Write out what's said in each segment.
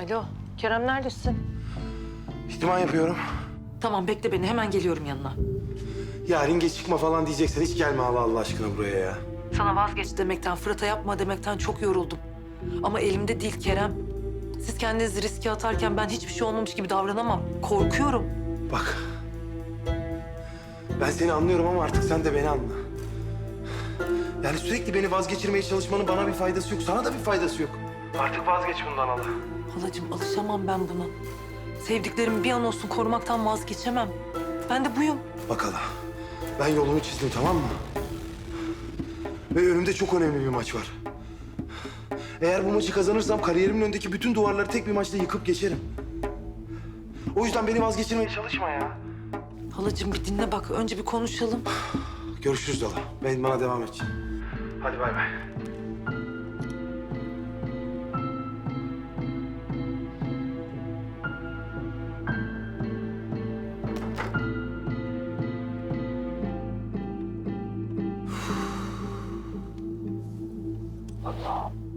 Alo, Kerem neredesin? İhtimal yapıyorum. Tamam bekle beni, hemen geliyorum yanına. Yarın geç çıkma falan diyeceksen hiç gelme Allah Allah aşkına buraya ya. Sana vazgeç demekten, Fırat'a yapma demekten çok yoruldum. Ama elimde değil Kerem. Siz kendinizi riske atarken ben hiçbir şey olmamış gibi davranamam. Korkuyorum. Bak. Ben seni anlıyorum ama artık sen de beni anla. Yani sürekli beni vazgeçirmeye çalışmanın bana bir faydası yok. Sana da bir faydası yok. Artık vazgeç bundan Allah. Halacığım alışamam ben buna. Sevdiklerimi bir an olsun korumaktan vazgeçemem. Ben de buyum. Bak hala. Ben yolumu çizdim tamam mı? Ve önümde çok önemli bir maç var. Eğer bu maçı kazanırsam kariyerimin önündeki bütün duvarları tek bir maçta yıkıp geçerim. O yüzden beni vazgeçirmeye çalışma ya. Halacığım bir dinle bak. Önce bir konuşalım. Görüşürüz hala. Ben bana devam edeceğim. Hadi bay bay. 我操。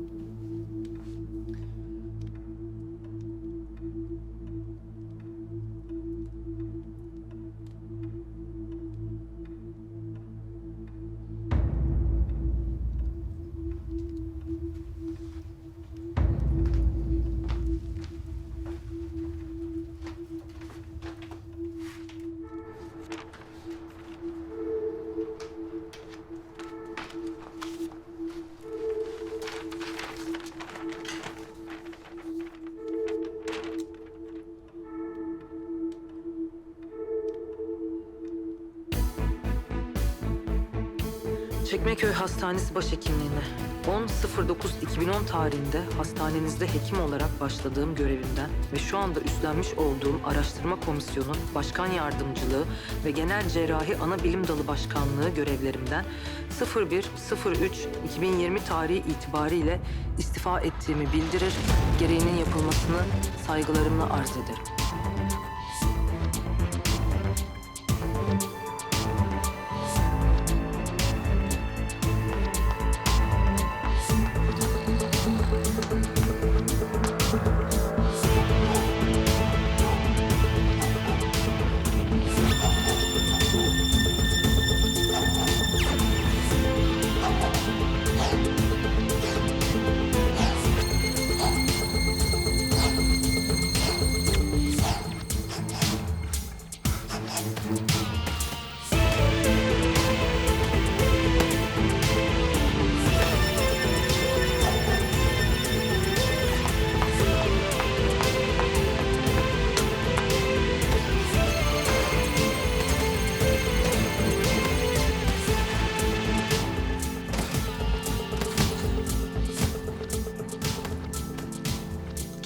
Çekmeköy Hastanesi Başhekimliğine 10.09.2010 tarihinde hastanenizde hekim olarak başladığım görevimden ve şu anda üstlenmiş olduğum araştırma komisyonu başkan yardımcılığı ve genel cerrahi ana bilim dalı başkanlığı görevlerimden 01.03.2020 tarihi itibariyle istifa ettiğimi bildirir, gereğinin yapılmasını saygılarımla arz ederim.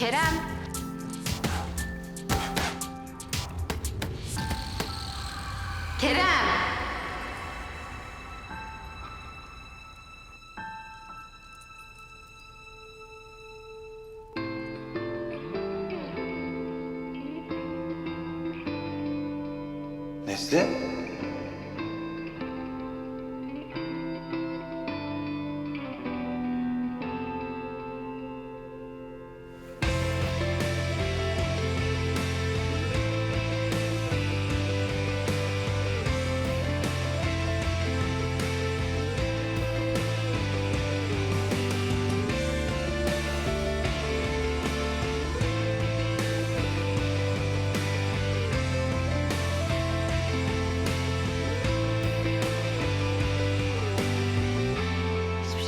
Kerem. Kerem. Nesli?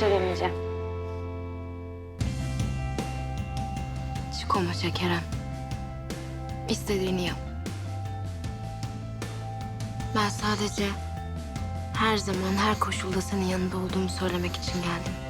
Hiçbir demeyeceğim. Çık o maça Kerem. İstediğini yap. Ben sadece her zaman her koşulda senin yanında olduğumu söylemek için geldim.